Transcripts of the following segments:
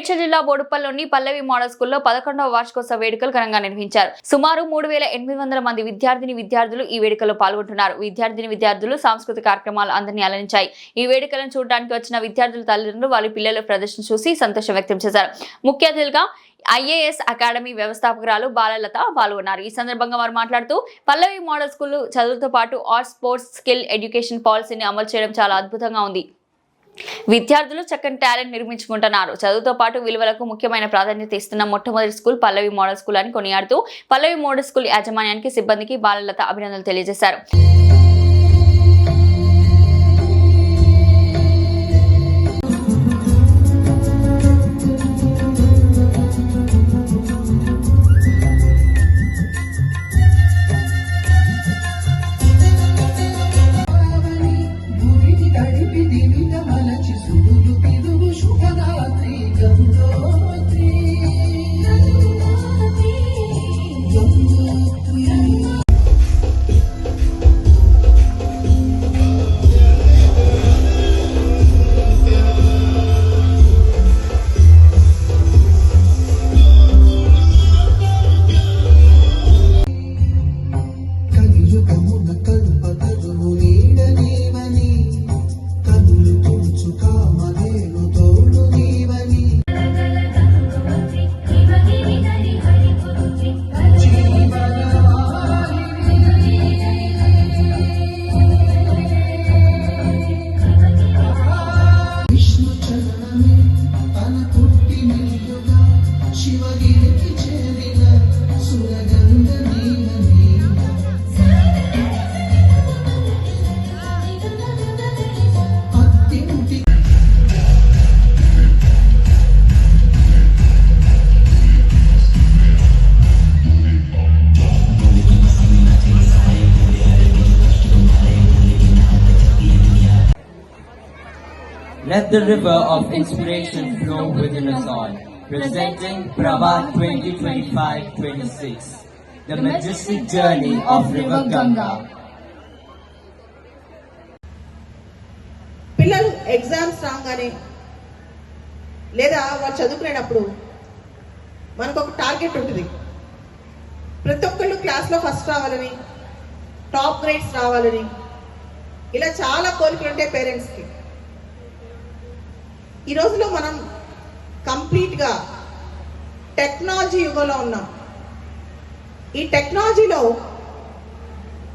మేడ్చల్ జిల్లా బోడుపల్లిలోని పల్లవి మోడల్ స్కూల్లో పదకొండవ వార్షికోత్సవ వేడుకలు ఘనంగా నిర్వహించారు. సుమారు మూడు వేల ఎనిమిది వందల మంది విద్యార్థిని విద్యార్థులు ఈ వేడుకలో పాల్గొంటున్నారు. విద్యార్థిని విద్యార్థులు సాంస్కృతిక కార్యక్రమాలు అందరినీ అలరించాయి ఈ వేడుకలను చూడడానికి వచ్చిన విద్యార్థుల తల్లిదండ్రులు వారి పిల్లల ప్రదర్శన చూసి సంతోషం వ్యక్తం చేశారు. ముఖ్య అతిథులుగా ఐఏఎస్ అకాడమీ వ్యవస్థాపకురాలు బాలలత పాల్గొన్నారు. ఈ సందర్భంగా వారు మాట్లాడుతూ పల్లవి మోడల్ స్కూల్ చదువుతో పాటు ఆర్ట్స్ స్పోర్ట్స్ స్కిల్ ఎడ్యుకేషన్ పాలసీని అమలు చేయడం చాలా అద్భుతంగా ఉంది. విద్యార్థులు చక్కని టాలెంట్ నిర్మించుకుంటున్నారు. చదువుతో పాటు విలువలకు ముఖ్యమైన ప్రాధాన్యత ఇస్తున్న మొట్టమొదటి స్కూల్ పల్లవి మోడల్ స్కూల్ అని కొనియాడుతూ పల్లవి మోడల్ స్కూల్ యాజమాన్యానికి సిబ్బందికి బాలలత అభినందనలు తెలియజేశారు. Let the river of inspiration flow within us all, presenting Prabhat 2025-26, the majestic journey of River Ganga. పిల్లలు ఎగ్జామ్స్ రాగానే లేదా వాళ్ళు చదువుకునేటప్పుడు మనకు ఒక టార్గెట్ ఉంటుంది ప్రతి ఒక్కళ్ళు క్లాస్లో ఫస్ట్ రావాలని టాప్ గ్రేడ్స్ రావాలని ఇలా చాలా కోరికలు ఉంటాయి పేరెంట్స్కి ఈ రోజులో మనం కంప్లీట్గా టెక్నాలజీ యుగంలో ఉన్నాం. ఈ టెక్నాలజీలో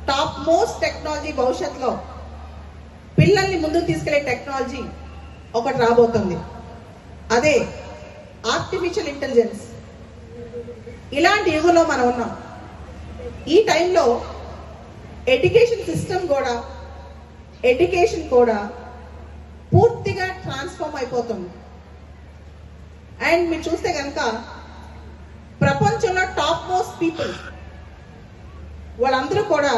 టాప్ మోస్ట్ టెక్నాలజీ భవిష్యత్తులో పిల్లల్ని ముందుకు తీసుకెళ్ళే టెక్నాలజీ ఒకటి రాబోతుంది. అదే ఆర్టిఫిషియల్ ఇంటెలిజెన్స్ ఇలాంటి యుగంలో మనం ఉన్నాం. ఈ టైంలో ఎడ్యుకేషన్ సిస్టమ్ కూడా ఎడ్యుకేషన్ కూడా పూర్తి ట్రాన్స్ఫార్మ్ అయిపోతుంది అండ్ మీరు చూస్తే కనుక ప్రపంచంలో టాప్ మోస్ట్ పీపుల్ వాళ్ళందరూ కూడా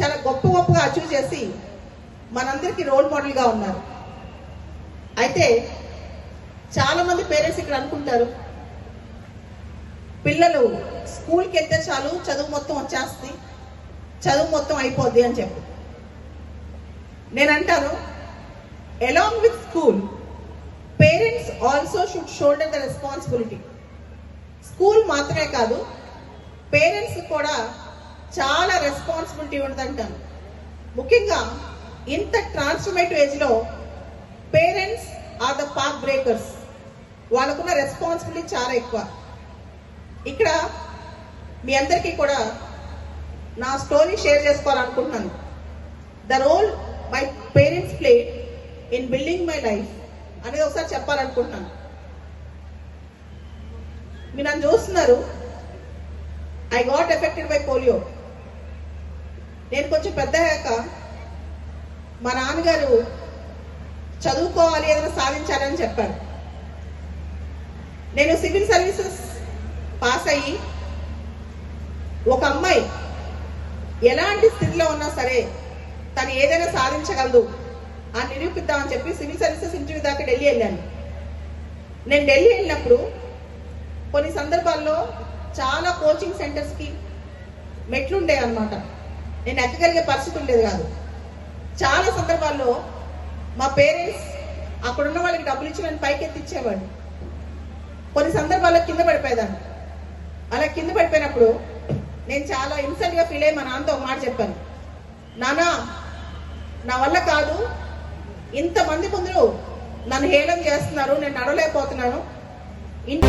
చాలా గొప్ప గొప్పగా అచీవ్ చేసి మనందరికీ రోల్ మోడల్గా ఉన్నారు. అయితే చాలా మంది పేరెంట్స్ ఇక్కడ అనుకుంటారు పిల్లలు స్కూల్కి వెళ్తే చాలు చదువు మొత్తం వచ్చేస్తుంది చదువు మొత్తం అయిపోద్ది అని చెప్పి. నేను అంటాను along with school parents also should shoulder the responsibility school మాత్రమే కాదు పేరెంట్స్ కూడా చాలా రెస్పాన్సిబిలిటీ ఉంటుందంటాను ముఖ్యంగా ఇంత ట్రాన్స్ఫర్మేటివ్ ఏజ్లో parents are the path breakers వాళ్ళకున్న రెస్పాన్సిబిలిటీ చాలా ఎక్కువ. ఇక్కడ మీ అందరికీ కూడా నా స్టోరీ షేర్ చేసుకోవాలనుకుంటున్నాను. The role my parents play in building my life అనేది ఒకసారి చెప్పాలనుకుంటున్నాను. మీరు నన్ను చూస్తున్నారు. I got affected by polio నేను కొంచెం పెద్ద అయ్యాక మా నాన్నగారు చదువుకోవాలి ఏదైనా సాధించాలని చెప్పారు. నేను సివిల్ సర్వీసెస్ పాస్ అయ్యి ఒక అమ్మాయి ఎలాంటి స్థితిలో ఉన్నా సరే తను ఏదైనా సాధించగలదు. అని నిరూపిద్దామని చెప్పి సివిల్ సర్వీసెస్ ఇంటర్వ్యూ దాకా ఢిల్లీ వెళ్ళాను. నేను ఢిల్లీ వెళ్ళినప్పుడు కొన్ని సందర్భాల్లో చాలా కోచింగ్ సెంటర్స్కి మెట్లుండేవి అనమాట నేను ఎక్కగలిగే పరిస్థితి ఉండేది కాదు. చాలా సందర్భాల్లో మా పేరెంట్స్ అక్కడ ఉన్న వాళ్ళకి డబ్బులు ఇచ్చి నన్ను పైకి ఎత్తిచ్చేవాడు కొన్ని సందర్భాల్లో కింద పడిపోయేదాన్ని. అలా కింద పడిపోయినప్పుడు నేను చాలా ఇన్సల్ట్గా ఫీల్ అయ్యి మా నాన్నతో ఒక మాట చెప్పాను. నానా నా వల్ల కాదు ఇంతమంది ముందు నన్ను హేళన చేస్తున్నారు నేను నడవలేకపోతున్నాను. ఇంటి